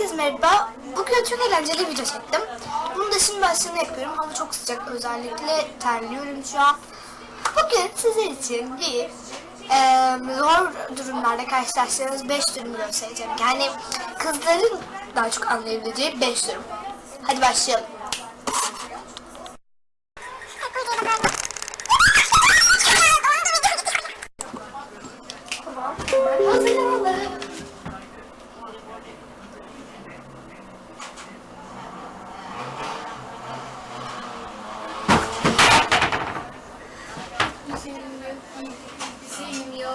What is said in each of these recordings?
Herkes merhaba. Bugün çok eğlenceli video çektim. Bunu da şimdi başlığını yapıyorum. Hava çok sıcak. Özellikle terliyorum şu an. Bugün sizin için bir eee, zor durumlarda karşılaştığınız 5 durum göstereceğim. Yani kızların daha çok anlayabileceği 5 durum. Hadi başlayalım.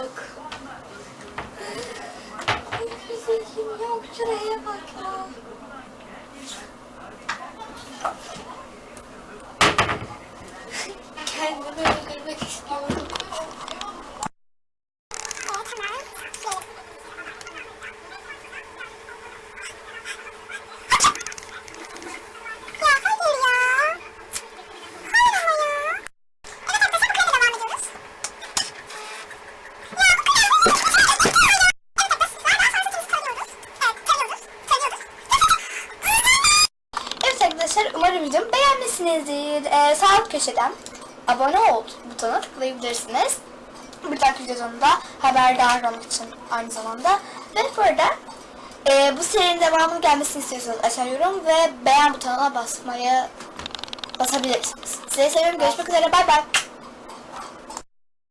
Yok. Hiçbir şeyim yok. Şuraya bak arkadaşlar umarım videomu beğenmişsinizdir. Ee, sağ alt köşeden abone ol butonuna tıklayabilirsiniz. Bir dahaki videomda haberdar olmak için aynı zamanda. Ve burada e, bu serinin devamının gelmesini istiyorsanız aşağı yorum ve beğen butonuna basmayı basabilirsiniz. Size seviyorum. Görüşmek üzere. Bay bay.